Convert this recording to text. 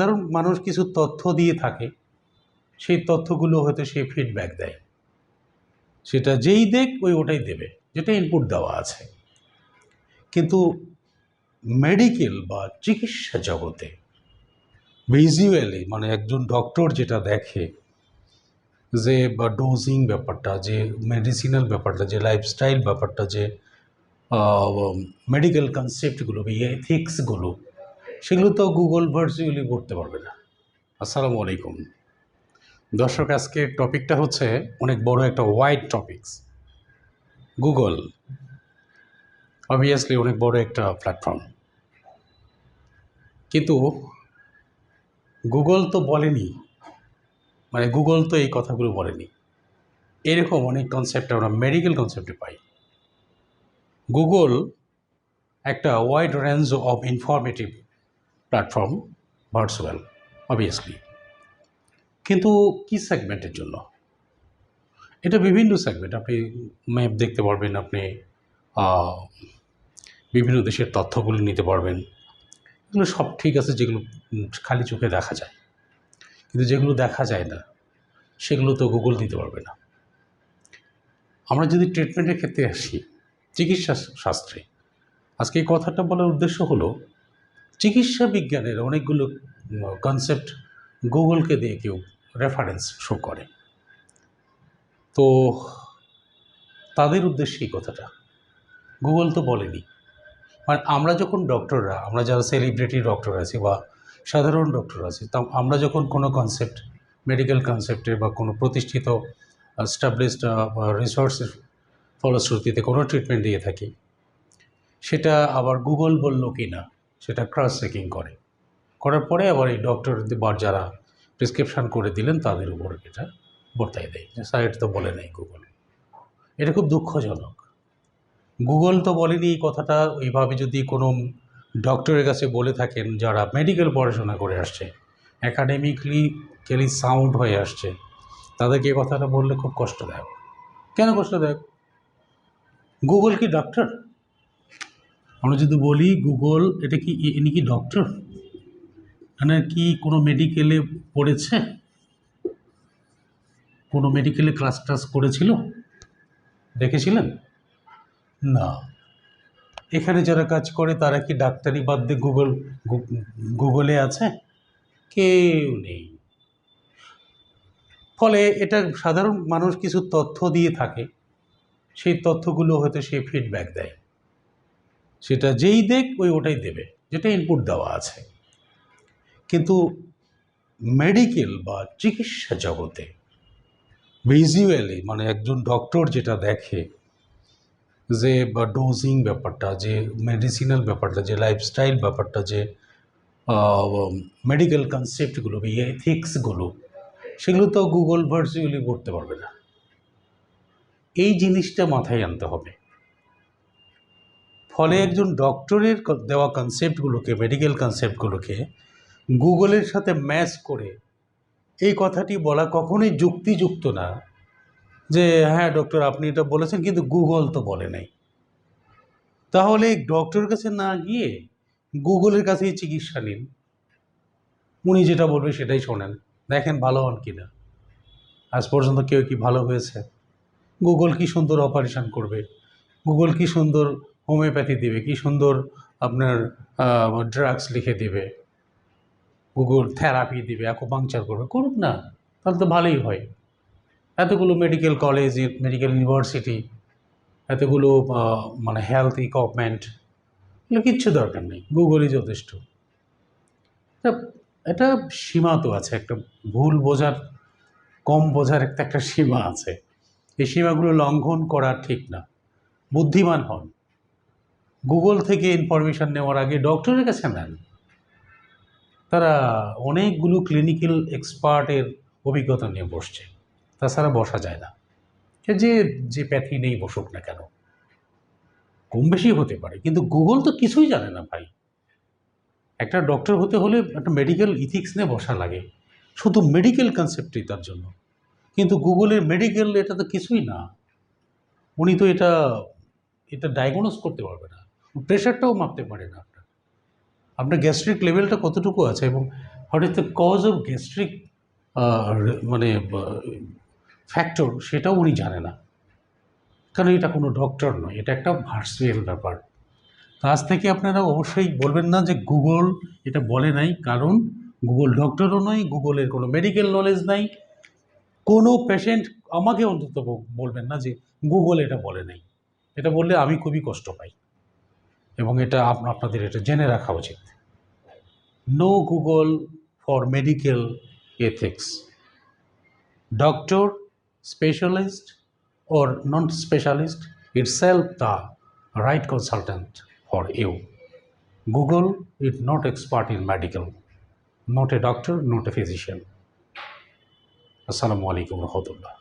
সাধারণ মানুষ কিছু তথ্য দিয়ে থাকে, সেই তথ্যগুলো হয়তো সে ফিডব্যাক দেয়। সেটা যেই দেখ, ওই ওটাই দেবে, যেটা ইনপুট দেওয়া আছে। কিন্তু মেডিকেল বা চিকিৎসা জগতে ভিজুয়ালি মানে একজন ডক্টর যেটা দেখে যে বা ডোজিং ব্যাপারটা, যে মেডিসিনাল ব্যাপারটা, যে লাইফস্টাইল ব্যাপারটা, যে মেডিকেল কনসেপ্টগুলো বা এথিক্সগুলো সেগুলো তো গুগল ভার্চুয়ালি করতে পারবে না। আসসালামু আলাইকুম। দর্শক, আজকের টপিকটা হচ্ছে অনেক বড় একটা ওয়াইড টপিকস গুগল অবভিয়াসলি অনেক বড় একটা প্ল্যাটফর্ম কিন্তু গুগল তো বলেনি। মানে গুগল তো এই কথাগুলো বলেনি। এরকম অনেক কনসেপ্ট আমরা মেডিকেল কনসেপ্টে পাই। গুগল একটা wide range of informative platform virtual obviously কিন্তু কি সেগমেন্টের জন্য? এটা বিভিন্ন সেগমেন্ট আপনি ম্যাপ দেখতে পারবেন, আপনি বিভিন্ন দেশের তথ্যগুলো নিতে পারবেন। এগুলো সব ঠিক আছে, যেগুলো খালি চোখে দেখা যায়। কিন্তু যেগুলো দেখা যায় না, সেগুলো তো গুগল দিতে পারবে না। আমরা যদি ট্রিটমেন্টের ক্ষেত্রে আসি, চিকিৎসা শাস্ত্রে, আজকে এই কথাটা বলার উদ্দেশ্য হলো চিকিৎসা বিজ্ঞানের অনেকগুলো কনসেপ্ট গুগলকে দিয়ে কেউ রেফারেন্স শো করে। তো তাদের উদ্দেশ্যে এই কথাটা। গুগল তো বলেনি। মানে আমরা যখন ডক্টররা আমরা যারা সেলিব্রিটি ডক্টর আছি বা সাধারণ ডক্টর আছি, তা আমরা যখন কোনো কনসেপ্ট মেডিকেল কনসেপ্টে বা কোনো প্রতিষ্ঠিত স্টাবলিশড রিসোর্সের ফলশ্রুতিতে কোনো ট্রিটমেন্ট দিয়ে থাকি, সেটা আবার গুগল বলল কি না সেটা ক্রস চেকিং করে। করার পরে আবার এই ডক্টর বা যারা প্রেসক্রিপশান করে দিলেন, তাদের উপর এটা বর্তাই দেয়। যে স্যার এটা তো বলে নাই গুগল এটা খুব দুঃখজনক। গুগল তো বলেনি এই কথাটা। এইভাবে যদি কোনো ডক্টরের কাছে বলে থাকেন, যারা মেডিকেল পড়াশোনা করে আসছে অ্যাকাডেমিকলি কেলি সাউন্ড হয়ে আসছে, তাদেরকে এই কথাটা বললে খুব কষ্টদায়ক। কেন কষ্টদায়ক? গুগল কি ডক্টর আমরা যদি বলি গুগল, এটা কি ইনি কি ডক্টর মানে কি কোনো মেডিকেলে পড়েছে? কোনো মেডিকেলে ক্লাস টাস করেছিল? দেখেছিলেন? না। এখানে যারা কাজ করে, তারা কি ডাক্তারি বাদ দিয়ে গুগল গুগলে আছে? কেউ নেই। ফলে এটা সাধারণ মানুষ কিছু তথ্য দিয়ে থাকে। সেই তথ্যগুলো হয়তো সে ফিডব্যাক দেয়। সেটা যেই দেখ, ওই ওটাই দেবে, যেটা ইনপুট দেওয়া আছে। কিন্তু মেডিকেল বা চিকিৎসা জগতে ভিজুয়ালি মানে একজন ডক্টর যেটা দেখে যে, বা ডোজিং ব্যাপারটা, যে মেডিসিনাল ব্যাপারটা, যে লাইফস্টাইল ব্যাপারটা, যে মেডিকেল কনসেপ্টগুলো বা এথিক্সগুলো সেগুলো তো গুগল ভার্চুয়ালি করতে পারবে না। এই জিনিসটা মাথায় আনতে হবে। ফলে একজন ডক্টরের দেওয়া কনসেপ্টগুলোকে মেডিকেল কনসেপ্টগুলোকে গুগলের সাথে ম্যাচ করে এই কথাটি বলা কখনোই যুক্তিযুক্ত না যে হ্যাঁ ডক্টর আপনি এটা বলেছেন, কিন্তু গুগল তো বলে নাই। তাহলে ডক্টরের কাছে না গিয়ে গুগলের কাছেই চিকিৎসা নিন। উনি যেটা বলবে সেটাই শোনেন। দেখেন ভালো হন কি না। আজ পর্যন্ত কেউ কি ভালো হয়েছে? গুগল কি সুন্দর অপারেশন করবে? গুগল কি সুন্দর হোমিওপ্যাথি দেবে, কি সুন্দর আপনার ড্রাগস লিখে দেবে। গুগল থেরাপি দিবে অ্যাকুপাংচার করবে, করুক না, তাহলে তো ভালোই হয়। এতগুলো মেডিকেল কলেজ মেডিকেল ইউনিভার্সিটি এতগুলো মানে হেলথ ইকুইপমেন্ট এগুলো কিচ্ছু দরকার নেই গুগলই যথেষ্ট। এটা সীমা তো আছে, একটা ভুল বোঝার, কম বোঝার একটা একটা সীমা আছে। এই সীমাগুলো লঙ্ঘন করা ঠিক না, বুদ্ধিমান হন। গুগল থেকে ইনফরমেশান নেওয়ার আগে ডক্টরের কাছে নেন। তারা অনেকগুলো ক্লিনিক্যাল এক্সপার্টের অভিজ্ঞতা নিয়ে বসছে। তাছাড়া বসা যায় না। সে যে যে প্যাথি নেই বসুক না কেন? কম বেশি হতে পারে, কিন্তু গুগল তো কিছুই জানে না ভাই। একটা ডক্টর হতে হলে একটা মেডিকেল ইথিক্স নিয়ে বসা লাগে। শুধু মেডিকেল কনসেপ্টই তার জন্য। কিন্তু গুগলের মেডিকেল এটা তো কিছুই না। উনি তো এটা এটা ডায়াগনোজ করতে পারবে না। প্রেশারটাও মাপতে পারে না আপনার। আপনার গ্যাস্ট্রিক লেভেলটা কতটুকু আছে এবং what is the cause of gastric মানে ফ্যাক্টর সেটাও উনি জানে না। কারণ এটা কোনো ডক্টর নয়, এটা একটা ভার্চুয়াল ব্যাপার। আজ থেকে আপনারা অবশ্যই বলবেন না যে গুগল এটা বলে নাই, কারণ গুগল ডক্টরও নয়, গুগলের কোনো মেডিকেল নলেজ নাই। কোনো পেশেন্ট আমাকে অন্তত বলবেন না যে গুগল এটা বলে নাই। এটা বললে আমি খুবই কষ্ট পাই। এবং এটা আপনাদের এটা জেনে রাখা উচিত। No Google for medical ethics doctor specialist or non specialist itself the right consultant for you Google it not expert in medical not a doctor not a physician আসসালামু আলাইকুম রহমতুল্লাহ